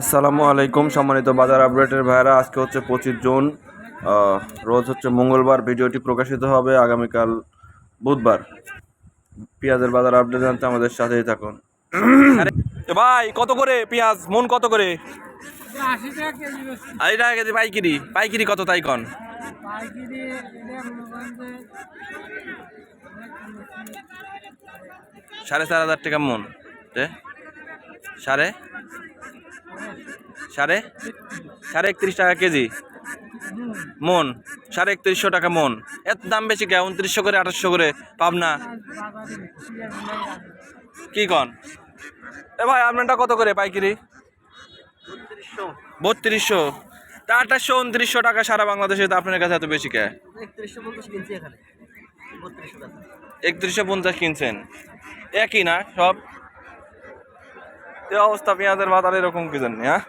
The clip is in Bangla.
আসসালামু আলাইকুম, সম্মানিত বাজার আপডেটের ভাইরা আজকে হচ্ছে পঁচিশ জুন রোজ হচ্ছে মঙ্গলবার। ভিডিওটি প্রকাশিত হবে আগামীকাল বুধবার। পেঁয়াজের বাজার আপডেট জানতে আমাদের সাথেই থাকুন। ভাই, কত করে পেঁয়াজ? মন কত করে? আশি টাকা কেজি পাইকিরি। পাইকিরি কত তাই কন? সাড়ে চার হাজার টাকা মন? সাড়ে? সাড়ে? সাড়ে একত্রিশ টাকা কেজি। মন সাড়ে একত্রিশশো টাকা মন। এত দাম বেশি কে? উনত্রিশশো করে আঠাশশো করে পাবনা। কি কন? এ ভাই আপনারটা কত করে পাইকিরি? বত্রিশশো। তা আঠাশশো উনত্রিশশো টাকা সারা বাংলাদেশে তো আপনার কাছে এত বেশি কে? একত্রিশশো পঞ্চাশ কিনছেন। একই না সব? এ অবস্থা পেঁয়াজের বাজার এরকম কি জানি হ্যাঁ?